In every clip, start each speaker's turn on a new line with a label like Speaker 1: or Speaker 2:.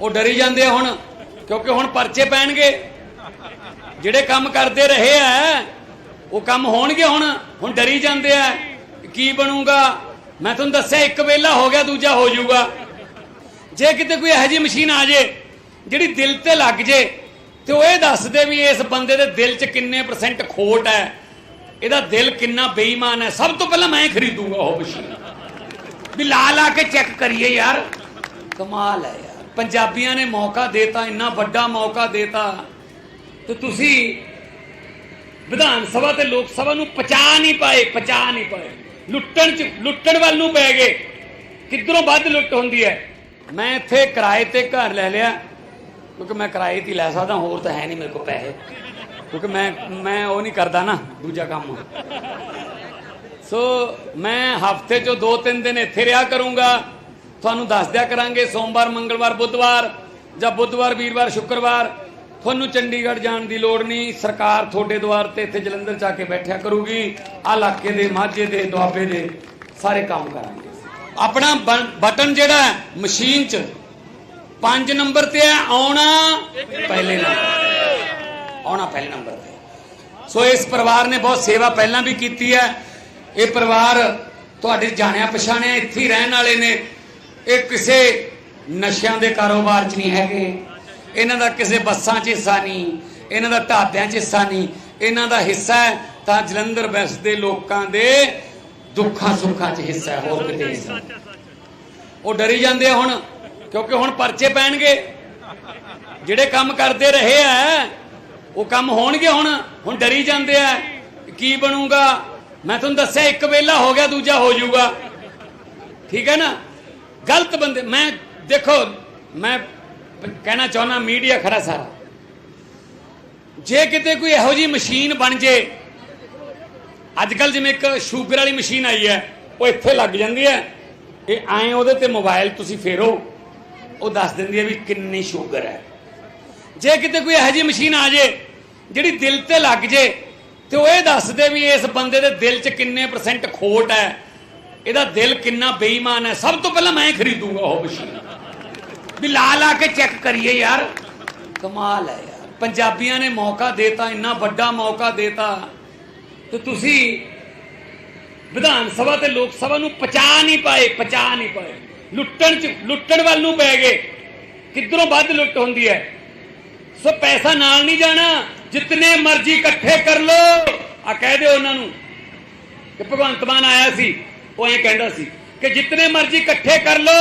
Speaker 1: ਉਹ ਡਰੀ ਜਾਂਦੇ ਆ ਹੁਣ, ਕਿਉਂਕਿ ਹੁਣ ਪਰਚੇ ਪੈਣਗੇ। ਜਿਹੜੇ ਕੰਮ ਕਰਦੇ ਰਹੇ ਆ, ਉਹ ਕੰਮ ਹੋਣਗੇ ਹੁਣ ਹੁਣ ਡਰੀ ਜਾਂਦੇ ਆ। ਕੀ ਬਣੂਗਾ? ਮੈਂ ਤੁਹਾਨੂੰ ਦੱਸਿਆ, ਇੱਕ ਵੇਲਾ ਹੋ ਗਿਆ, ਦੂਜਾ ਹੋ ਜਾਊਗਾ। ਜੇ ਕਿਤੇ ਕੋਈ ਇਹੋ ਜਿਹੀ ਮਸ਼ੀਨ ਆ ਜੇ, ਜਿਹੜੀ ਦਿਲ ਤੇ ਲੱਗ ਜੇ, ਤੇ ਉਹ ਇਹ ਦੱਸ ਦੇ ਵੀ ਇਸ ਬੰਦੇ ਦੇ ਦਿਲ 'ਚ ਕਿੰਨੇ ਪਰਸੈਂਟ ਖੋਟ ਹੈ। ਇਹਦਾ ਦਿਲ ਕਿੰਨਾ ਬੇਈਮਾਨ ਹੈ। ਸਭ ਤੋਂ ਪਹਿਲਾਂ ਮੈਂ ਖਰੀਦੂਗਾ ਉਹ ਮਸ਼ੀਨ। ਵੀ ਲਾ ਲਾ ਕੇ ਚੈੱਕ ਕਰੀਏ ਯਾਰ। ਕਮਾਲ ਹੈ ਯਾਰ। ਪੰਜਾਬੀਆਂ ਨੇ ਮੌਕਾ ਦੇਤਾ, ਇੰਨਾ ਵੱਡਾ ਮੌਕਾ ਦੇਤਾ। ਤੇ ਤੁਸੀਂ ਵਿਧਾਨ ਸਭਾ ਤੇ ਲੋਕ ਸਭਾ ਨੂੰ ਪਚਾ ਨਹੀਂ ਪਾਏ, ਪਚਾ ਨਹੀਂ ਪਾਏ। ਲੁੱਟਣ ਚ, ਲੁੱਟਣ ਵੱਲ ਨੂੰ ਪੈ ਗਏ। ਕਿੱਧਰੋਂ ਵੱਧ ਲੁੱਟ ਹੁੰਦੀ ਹੈ? ਮੈਂ ਇੱਥੇ ਕਿਰਾਏ ਤੇ ਘਰ ਲੈ ਲਿਆ। ਕਿਉਂਕਿ ਮੈਂ ਕਿਰਾਏ ਤੇ ਲੈ ਸਕਦਾ, ਹੋਰ ਤਾਂ ਹੈ ਨਹੀਂ ਮੇਰੇ ਕੋਲ ਪੈਸੇ। ਕਿਉਂਕਿ ਮੈਂ ਮੈਂ ਉਹ ਨਹੀਂ ਕਰਦਾ ਨਾ, ਦੂਜਾ ਕੰਮ। ਸੋ ਮੈਂ ਹਫ਼ਤੇ ਚੋਂ 2-3 ਦਿਨ ਇੱਥੇ ਰਿਹਾ ਕਰੂੰਗਾ। ਤੁਹਾਨੂੰ ਦੱਸ ਦਿਆ ਕਰਾਂਗੇ, ਸੋਮਵਾਰ, ਮੰਗਲਵਾਰ, ਬੁੱਧਵਾਰ ਜਾਂ ਬੁੱਧਵਾਰ, ਵੀਰਵਾਰ, ਸ਼ੁੱਕਰਵਾਰ। ਤੁਹਾਨੂੰ ਚੰਡੀਗੜ੍ਹ ਜਾਣ ਦੀ ਲੋੜ ਨਹੀਂ, ਸਰਕਾਰ ਤੁਹਾਡੇ ਦੁਆਰ ਤੇ ਇੱਥੇ ਜਲੰਧਰ ਜਾ ਕੇ ਬੈਠਿਆ ਕਰੂਗੀ। ਆ ਇਲਾਕੇ ਦੇ, ਮਾਝੇ ਦੇ, ਦੁਆਬੇ ਦੇ ਸਾਰੇ ਕੰਮ ਕਰਾਂਗੇ। ਆਪਣਾ ਬਟਨ ਜਿਹੜਾ ਮਸ਼ੀਨ 'ਚ। 5 ਨੰਬਰ ਤੇ ਹੈ, ਆਉਣਾ ਪਹਿਲੇ ਨੰਬਰ ਆਉਣਾ ਪਹਿਲੇ ਨੰਬਰ ਤੇ। ਸੋ ਇਸ ਪਰਿਵਾਰ ਨੇ ਬਹੁਤ ਸੇਵਾ ਪਹਿਲਾਂ ਵੀ ਕੀਤੀ ਹੈ। ਇਹ ਪਰਿਵਾਰ ਤੁਹਾਡੇ ਜਾਣਿਆ ਪਛਾਣਿਆ ਇੱਥੇ ਹੀ ਰਹਿਣ ਵਾਲੇ ਨੇ। ਇਹ ਕਿਸੇ ਨਸ਼ਿਆਂ ਦੇ ਕਾਰੋਬਾਰ 'ਚ ਨਹੀਂ ਹੈਗੇ। ਇਹਨਾਂ ਦਾ ਕਿਸੇ ਬੱਸਾਂ 'ਚ ਹਿੱਸਾ ਨਹੀਂ, ਇਹਨਾਂ ਦਾ ਢਾਬਿਆਂ 'ਚ ਹਿੱਸਾ ਨਹੀਂ। ਇਹਨਾਂ ਦਾ ਹਿੱਸਾ ਹੈ ਤਾਂ ਜਲੰਧਰ ਵੈਸਟ ਦੇ ਲੋਕਾਂ ਦੇ ਦੁੱਖਾਂ ਸੁੱਖਾਂ 'ਚ ਹਿੱਸਾ ਹੈ, ਹੋਰ ਕਿਤੇ ਹਿੱਸਾ ਉਹ ਡਰੀ ਜਾਂਦੇ ਆ ਹੁਣ, ਕਿਉਂਕਿ ਹੁਣ ਪਰਚੇ ਪੈਣਗੇ। ਜਿਹੜੇ ਕੰਮ ਕਰਦੇ ਰਹੇ ਆ, ਉਹ ਕੰਮ ਹੋਣਗੇ ਹੁਣ। ਹੁਣ ਡਰੀ ਜਾਂਦੇ ਆ, ਕੀ ਬਣੂਗਾ? ਮੈਂ ਤੁਹਾਨੂੰ ਦੱਸਿਆ, ਇੱਕ ਵੇਲਾ ਹੋ ਗਿਆ, ਦੂਜਾ ਹੋ ਜਾਊਗਾ। ਠੀਕ ਹੈ ਨਾ? ਗਲਤ ਬੰਦੇ, ਮੈਂ ਦੇਖੋ, ਮੈਂ ਕਹਿਣਾ ਚਾਹੁੰਦਾ, ਮੀਡੀਆ ਖੜਾ ਸਾਰਾ। ਜੇ ਕਿਤੇ ਕੋਈ ਇਹੋ ਜੀ ਮਸ਼ੀਨ ਬਣ ਜੇ ਅੱਜ ਕੱਲ ਜਿਵੇਂ ਇੱਕ ਸ਼ੂਗਰ ਵਾਲੀ ਮਸ਼ੀਨ ਆਈ ਹੈ, ਉਹ ਇੱਥੇ ਲੱਗ ਜਾਂਦੀ ਹੈ, ਇਹ ਐਂ ਉਹਦੇ ਤੇ ਮੋਬਾਈਲ ਤੁਸੀਂ ਫੇਰੋ, ਉਹ ਦੱਸ ਦਿੰਦੀ ਹੈ ਵੀ ਕਿੰਨੀ ਸ਼ੂਗਰ ਹੈ। ਜੇ ਕਿਤੇ ਕੋਈ ਇਹੋ ਜੀ ਮਸ਼ੀਨ ਆ ਜੇ, ਜਿਹੜੀ ਦਿਲ ਤੇ ਲੱਗ ਜੇ, ਤੇ ਉਹ ਇਹ ਦੱਸ ਦੇ ਵੀ ਇਸ ਬੰਦੇ ਦੇ ਦਿਲ 'ਚ ਕਿੰਨੇ ਪਰਸੈਂਟ ਖੋਟ ਹੈ ਇਹਦਾ ਦਿਲ ਕਿੰਨਾ ਬੇਈਮਾਨ ਹੈ। ਸਭ ਤੋਂ ਪਹਿਲਾਂ ਮੈਂ ਖਰੀਦੂਗਾ ਉਹ ਮਸ਼ੀਨ। ਵੀ ਲਾ ਲਾ ਕੇ ਚੈੱਕ ਕਰੀਏ ਯਾਰ। ਕਮਾਲ ਹੈ ਯਾਰ। ਪੰਜਾਬੀਆਂ ਨੇ ਮੌਕਾ ਦੇਤਾ, ਇੰਨਾ ਵੱਡਾ ਮੌਕਾ ਦੇਤਾ। ਤੇ ਤੁਸੀਂ ਵਿਧਾਨ ਸਭਾ ਤੇ ਲੋਕ ਸਭਾ ਨੂੰ ਪਚਾ ਨਹੀਂ ਪਾਏ, ਪਚਾ ਨਹੀਂ ਪਾਏ। ਲੁੱਟਣ ਚ, ਲੁੱਟਣ ਵੱਲ ਨੂੰ ਪੈ ਗਏ। ਕਿੱਧਰੋਂ ਵੱਧ ਲੁੱਟ ਹੁੰਦੀ ਹੈ? ਸੋ ਪੈਸਾ ਨਾਲ ਨਹੀਂ ਜਾਣਾ। ਜਿੰਨੇ ਮਰਜ਼ੀ ਇਕੱਠੇ ਕਰ ਲੋ ਆ ਕਹਿ ਦਿਓ ਉਹਨਾਂ ਨੂੰ ਕਿ ਭਗਵੰਤ ਮਾਨ ਆਇਆ ਸੀ। ਉਹ ਐਂ ਕਹਿੰਦਾ ਸੀ ਕਿ ਜਿੰਨੇ ਮਰਜ਼ੀ ਇਕੱਠੇ ਕਰ ਲੋ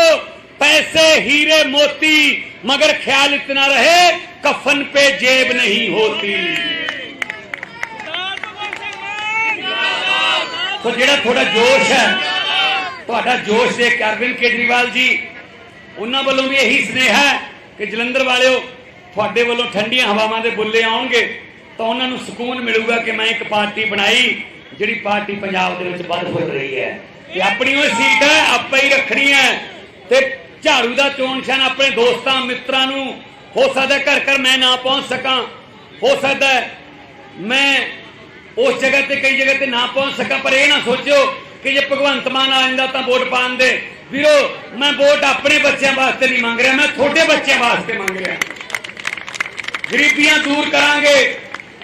Speaker 1: पैसे हीरे मोती मगर ख्याल इतना रहे कफन पे जेब नहीं होती ਸੋ ਜਿਹੜਾ ਤੁਹਾਡਾ ਜੋਸ਼ ਹੈ ਤੁਹਾਡਾ ਜੋਸ਼ ਦੇਖ ਕੇ ਅਰਵਿੰਦ ਕੇਜਰੀਵਾਲ ਜੀ ਉਹਨਾਂ ਵੱਲੋਂ ਵੀ ਇਹੀ ਸੁਨੇਹਾ ਹੈ ਕਿ ਜਲੰਧਰ ਵਾਲਿਓ ਤੁਹਾਡੇ ਵੱਲੋਂ ਠੰਡੀਆਂ ਹਵਾਵਾਂ ਦੇ ਬੁੱਲੇ ਆਉਣਗੇ ਤਾਂ ਉਹਨਾਂ ਨੂੰ ਸਕੂਨ ਮਿਲੂਗਾ ਕਿ ਮੈਂ ਇੱਕ ਪਾਰਟੀ ਬਣਾਈ ਜਿਹੜੀ ਪਾਰਟੀ ਪੰਜਾਬ ਦੇ ਵਿੱਚ ਵੱਧ ਫੁੱਲ ਆਪਣੀ ਉਹ ਸੀਟ ਹੈ, ਆਪਾਂ ਹੀ ਰੱਖਣੀ ਹੈ। ਤੇ ਝਾੜੂ ਦਾ ਚੋਣ ਨਿਸ਼ਾਨ ਆਪਣੇ ਦੋਸਤਾਂ, ਮਿੱਤਰਾਂ ਨੂੰ ਹੋ ਸਕਦਾ ਘਰ ਘਰ ਮੈਂ ਨਾ ਪਹੁੰਚ ਸਕਾਂ। ਹੋ ਸਕਦਾ ਮੈਂ ਉਸ ਜਗ੍ਹਾ ਤੇ, ਕਈ ਜਗ੍ਹਾ ਤੇ ਨਾ ਪਹੁੰਚ ਸਕਾਂ, ਪਰ ਇਹ ਨਾ ਸੋਚਿਓ ਕਿ ਜੇ ਭਗਵੰਤ ਮਾਨ ਆ ਜਾਂਦਾ ਤਾਂ ਵੋਟ ਪਾਣ ਦੇ। ਵੀਰੋ, ਮੈਂ ਵੋਟ ਆਪਣੇ ਬੱਚਿਆਂ ਵਾਸਤੇ ਨਹੀਂ ਮੰਗ ਰਿਹਾ, ਮੈਂ ਤੁਹਾਡੇ ਬੱਚਿਆਂ ਵਾਸਤੇ ਮੰਗ ਰਿਹਾ। ਗਰੀਬੀਆਂ ਦੂਰ ਕਰਾਂਗੇ,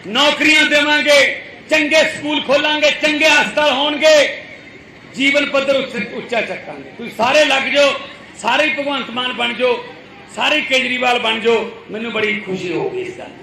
Speaker 1: ਨੌਕਰੀਆਂ ਦੇਵਾਂਗੇ, ਚੰਗੇ ਸਕੂਲ ਖੋਲਾਂਗੇ, ਚੰਗੇ ਹਸਪਤਾਲ ਹੋਣਗੇ। ਜੀਵਨ ਪੱਧਰ ਉੱਚਾ ਚੱਕਾਂਗੇ। ਤੁਸੀਂ ਸਾਰੇ ਲੱਗ ਜਾਓ, ਸਾਰੇ ਭਗਵੰਤ ਮਾਨ ਬਣ ਜਾਓ, ਸਾਰੇ ਕੇਜਰੀਵਾਲ ਬਣ ਜਾਓ, ਮੈਨੂੰ ਬੜੀ ਖੁਸ਼ੀ ਹੋਊਗੀ ਇਸ ਗੱਲ